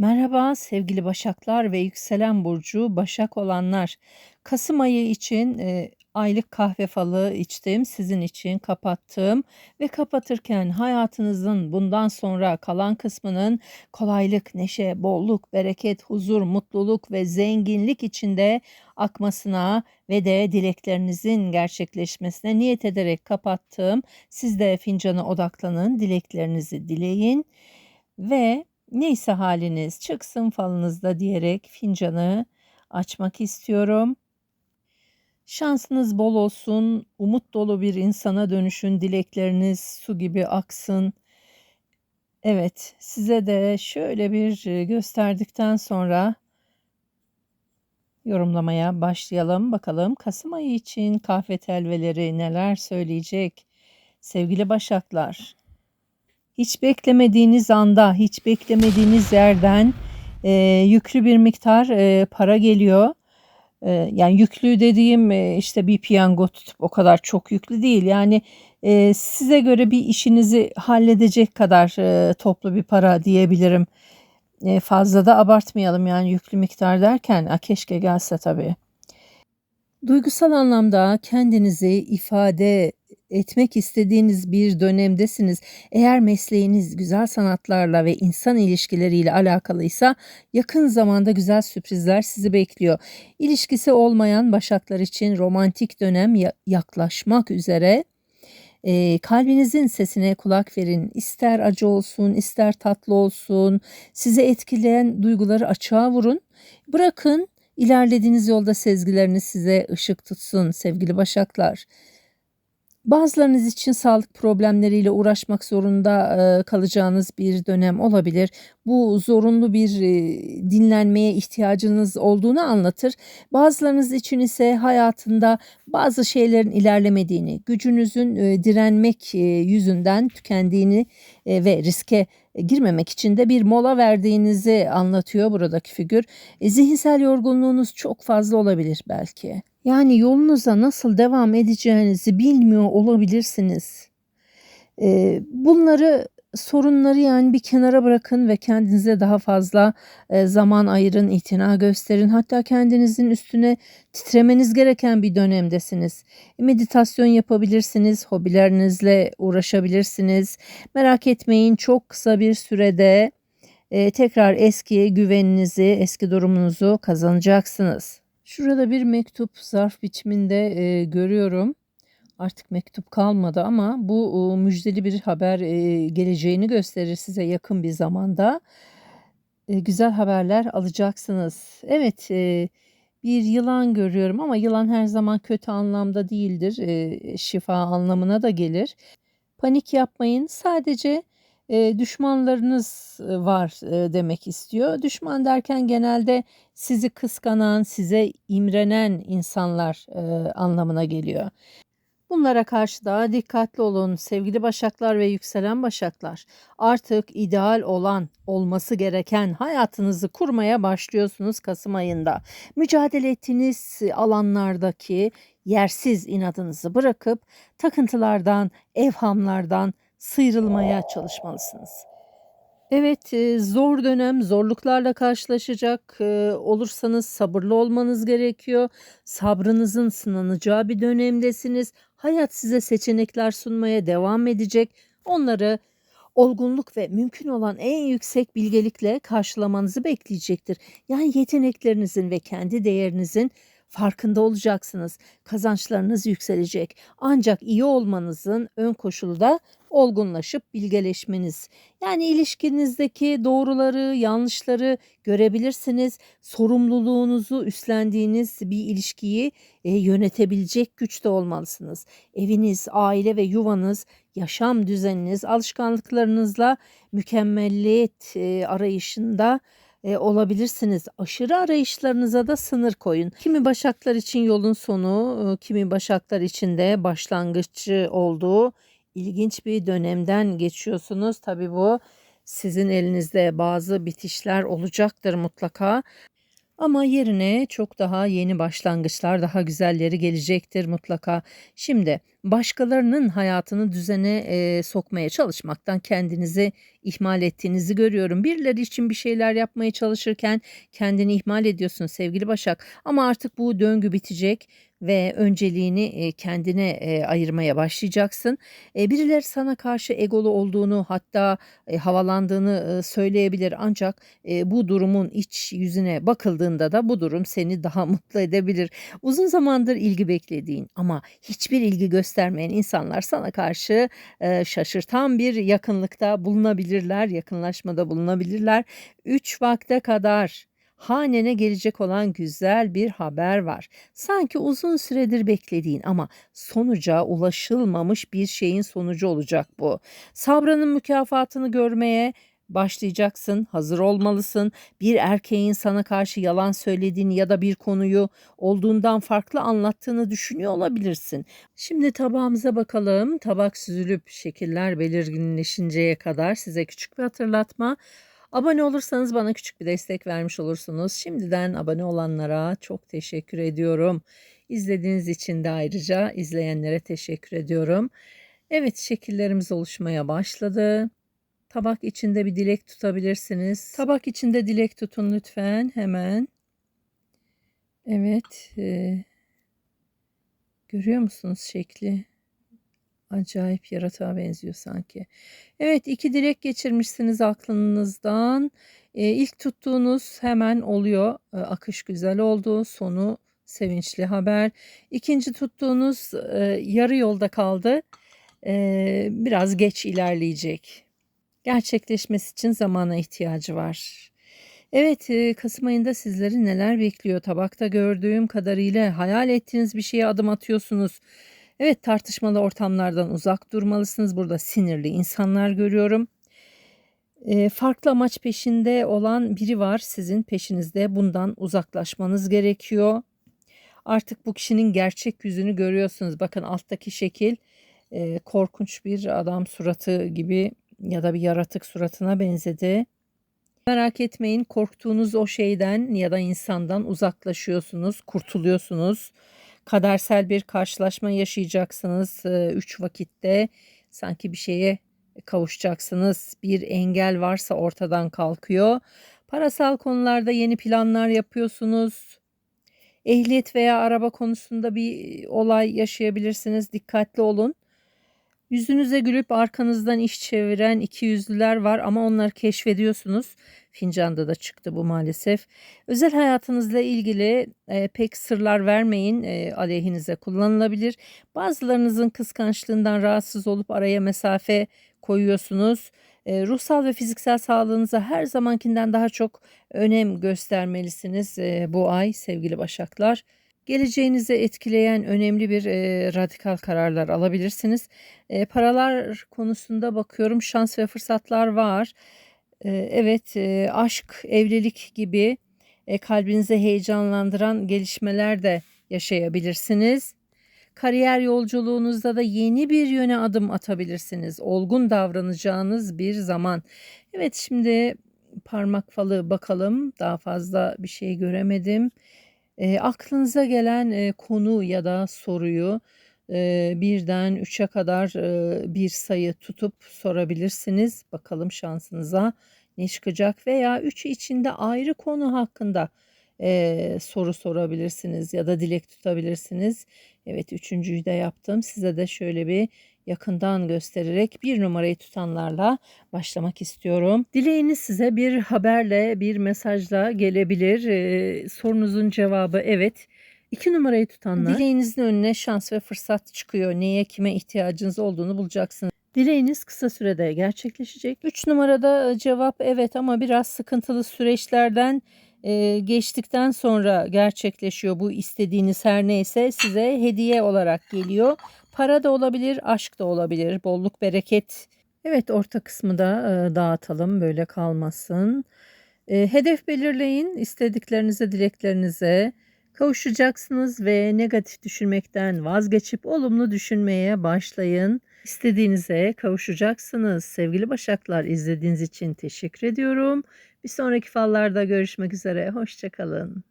Merhaba sevgili Başaklar ve yükselen burcu Başak olanlar. Kasım ayı için e, aylık kahve falı içtim. Sizin için kapattım ve kapatırken hayatınızın bundan sonra kalan kısmının kolaylık, neşe, bolluk, bereket, huzur, mutluluk ve zenginlik içinde akmasına ve de dileklerinizin gerçekleşmesine niyet ederek kapattım. Siz de fincana odaklanın, dileklerinizi dileyin ve Neyse haliniz çıksın falınızda diyerek fincanı açmak istiyorum. Şansınız bol olsun, umut dolu bir insana dönüşün, dilekleriniz su gibi aksın. Evet, size de şöyle bir e, gösterdikten sonra yorumlamaya başlayalım. Bakalım Kasım ayı için kahve telveleri neler söyleyecek? Sevgili Başaklar, hiç beklemediğiniz anda, hiç beklemediğiniz yerden e, yüklü bir miktar e, para geliyor. E, yani yüklü dediğim e, işte bir piyango tutup o kadar çok yüklü değil. Yani e, size göre bir işinizi halledecek kadar e, toplu bir para diyebilirim. E, fazla da abartmayalım yani yüklü miktar derken a, keşke gelse tabii. Duygusal anlamda kendinizi ifade etmek istediğiniz bir dönemdesiniz. Eğer mesleğiniz güzel sanatlarla ve insan ilişkileriyle alakalıysa yakın zamanda güzel sürprizler sizi bekliyor. İlişkisi olmayan başaklar için romantik dönem yaklaşmak üzere. E, kalbinizin sesine kulak verin. İster acı olsun, ister tatlı olsun. Sizi etkileyen duyguları açığa vurun. Bırakın ilerlediğiniz yolda sezgileriniz size ışık tutsun sevgili başaklar. Bazılarınız için sağlık problemleriyle uğraşmak zorunda e, kalacağınız bir dönem olabilir. Bu zorunlu bir e, dinlenmeye ihtiyacınız olduğunu anlatır. Bazılarınız için ise hayatında bazı şeylerin ilerlemediğini, gücünüzün e, direnmek yüzünden tükendiğini ve riske girmemek için de bir mola verdiğinizi anlatıyor buradaki figür. Zihinsel yorgunluğunuz çok fazla olabilir belki. Yani yolunuza nasıl devam edeceğinizi bilmiyor olabilirsiniz. Bunları sorunları yani bir kenara bırakın ve kendinize daha fazla e, zaman ayırın, itina gösterin. Hatta kendinizin üstüne titremeniz gereken bir dönemdesiniz. Meditasyon yapabilirsiniz, hobilerinizle uğraşabilirsiniz. Merak etmeyin çok kısa bir sürede e, tekrar eski güveninizi, eski durumunuzu kazanacaksınız. Şurada bir mektup zarf biçiminde e, görüyorum. Artık mektup kalmadı ama bu e, müjdeli bir haber e, geleceğini gösterir size yakın bir zamanda. E, güzel haberler alacaksınız. Evet, bir yılan görüyorum ama yılan her zaman kötü anlamda değildir. Şifa anlamına da gelir. Panik yapmayın. Sadece düşmanlarınız var demek istiyor. Düşman derken genelde sizi kıskanan, size imrenen insanlar anlamına geliyor. Bunlara karşı daha dikkatli olun sevgili başaklar ve yükselen başaklar. Artık ideal olan, olması gereken hayatınızı kurmaya başlıyorsunuz Kasım ayında. Mücadele ettiğiniz alanlardaki yersiz inadınızı bırakıp takıntılardan, evhamlardan, sıyrılmaya çalışmalısınız. Evet, e, zor dönem, zorluklarla karşılaşacak e, olursanız sabırlı olmanız gerekiyor. Sabrınızın sınanacağı bir dönemdesiniz. Hayat size seçenekler sunmaya devam edecek. Onları olgunluk ve mümkün olan en yüksek bilgelikle karşılamanızı bekleyecektir. Yani yeteneklerinizin ve kendi değerinizin farkında olacaksınız. Kazançlarınız yükselecek. Ancak iyi olmanızın ön koşulu da olgunlaşıp bilgeleşmeniz. Yani ilişkinizdeki doğruları, yanlışları görebilirsiniz. Sorumluluğunuzu üstlendiğiniz bir ilişkiyi e, yönetebilecek güçte olmalısınız. Eviniz, aile ve yuvanız, yaşam düzeniniz, alışkanlıklarınızla mükemmelliyet e, arayışında e, olabilirsiniz. Aşırı arayışlarınıza da sınır koyun. Kimi başaklar için yolun sonu, kimi başaklar için de başlangıççı olduğu ilginç bir dönemden geçiyorsunuz. Tabi bu sizin elinizde bazı bitişler olacaktır mutlaka. Ama yerine çok daha yeni başlangıçlar, daha güzelleri gelecektir mutlaka. Şimdi başkalarının hayatını düzene e, sokmaya çalışmaktan kendinizi ihmal ettiğinizi görüyorum. Birileri için bir şeyler yapmaya çalışırken kendini ihmal ediyorsun sevgili Başak. Ama artık bu döngü bitecek ve önceliğini kendine ayırmaya başlayacaksın. Birileri sana karşı egolu olduğunu hatta havalandığını söyleyebilir ancak bu durumun iç yüzüne bakıldığında da bu durum seni daha mutlu edebilir. Uzun zamandır ilgi beklediğin ama hiçbir ilgi göstermeyen insanlar sana karşı şaşırtan bir yakınlıkta bulunabilirler, yakınlaşmada bulunabilirler. 3 vakte kadar hanene gelecek olan güzel bir haber var. Sanki uzun süredir beklediğin ama sonuca ulaşılmamış bir şeyin sonucu olacak bu. Sabrının mükafatını görmeye başlayacaksın, hazır olmalısın. Bir erkeğin sana karşı yalan söylediğini ya da bir konuyu olduğundan farklı anlattığını düşünüyor olabilirsin. Şimdi tabağımıza bakalım. Tabak süzülüp şekiller belirginleşinceye kadar size küçük bir hatırlatma. Abone olursanız bana küçük bir destek vermiş olursunuz. Şimdiden abone olanlara çok teşekkür ediyorum. İzlediğiniz için de ayrıca izleyenlere teşekkür ediyorum. Evet şekillerimiz oluşmaya başladı. Tabak içinde bir dilek tutabilirsiniz. Tabak içinde dilek tutun lütfen hemen. Evet. E, görüyor musunuz şekli? Acayip yaratığa benziyor sanki. Evet iki dilek geçirmişsiniz aklınızdan. E, ilk tuttuğunuz hemen oluyor. E, akış güzel oldu. Sonu sevinçli haber. İkinci tuttuğunuz e, yarı yolda kaldı. E, biraz geç ilerleyecek. Gerçekleşmesi için zamana ihtiyacı var. Evet, e, Kasım ayında sizleri neler bekliyor? Tabakta gördüğüm kadarıyla hayal ettiğiniz bir şeye adım atıyorsunuz. Evet, tartışmalı ortamlardan uzak durmalısınız. Burada sinirli insanlar görüyorum. E, farklı amaç peşinde olan biri var sizin peşinizde. Bundan uzaklaşmanız gerekiyor. Artık bu kişinin gerçek yüzünü görüyorsunuz. Bakın alttaki şekil e, korkunç bir adam suratı gibi ya da bir yaratık suratına benzedi. Merak etmeyin korktuğunuz o şeyden ya da insandan uzaklaşıyorsunuz, kurtuluyorsunuz. Kadersel bir karşılaşma yaşayacaksınız. Ee, üç vakitte sanki bir şeye kavuşacaksınız. Bir engel varsa ortadan kalkıyor. Parasal konularda yeni planlar yapıyorsunuz. Ehliyet veya araba konusunda bir olay yaşayabilirsiniz. Dikkatli olun. Yüzünüze gülüp arkanızdan iş çeviren iki yüzlüler var ama onları keşfediyorsunuz. Fincanda da çıktı bu maalesef. Özel hayatınızla ilgili e, pek sırlar vermeyin e, aleyhinize kullanılabilir. Bazılarınızın kıskançlığından rahatsız olup araya mesafe koyuyorsunuz. E, ruhsal ve fiziksel sağlığınıza her zamankinden daha çok önem göstermelisiniz e, bu ay sevgili başaklar. Geleceğinizi etkileyen önemli bir e, radikal kararlar alabilirsiniz. E, paralar konusunda bakıyorum şans ve fırsatlar var. E, evet e, aşk, evlilik gibi e, kalbinizi heyecanlandıran gelişmeler de yaşayabilirsiniz. Kariyer yolculuğunuzda da yeni bir yöne adım atabilirsiniz. Olgun davranacağınız bir zaman. Evet şimdi parmak falı bakalım. Daha fazla bir şey göremedim. E, aklınıza gelen e, konu ya da soruyu e, birden üçe kadar e, bir sayı tutup sorabilirsiniz. Bakalım şansınıza ne çıkacak veya üçü içinde ayrı konu hakkında e, soru sorabilirsiniz ya da dilek tutabilirsiniz. Evet üçüncüyü de yaptım. Size de şöyle bir yakından göstererek bir numarayı tutanlarla başlamak istiyorum. Dileğiniz size bir haberle, bir mesajla gelebilir. Ee, sorunuzun cevabı evet. İki numarayı tutanlar dileğinizin önüne şans ve fırsat çıkıyor. Neye kime ihtiyacınız olduğunu bulacaksınız. Dileğiniz kısa sürede gerçekleşecek. Üç numarada cevap evet ama biraz sıkıntılı süreçlerden e, geçtikten sonra gerçekleşiyor bu istediğiniz her neyse size hediye olarak geliyor. Para da olabilir, aşk da olabilir, bolluk bereket. Evet orta kısmı da e, dağıtalım böyle kalmasın. E, hedef belirleyin istediklerinize, dileklerinize kavuşacaksınız ve negatif düşünmekten vazgeçip olumlu düşünmeye başlayın. İstediğinize kavuşacaksınız. Sevgili Başaklar izlediğiniz için teşekkür ediyorum. Bir sonraki fallarda görüşmek üzere. Hoşçakalın.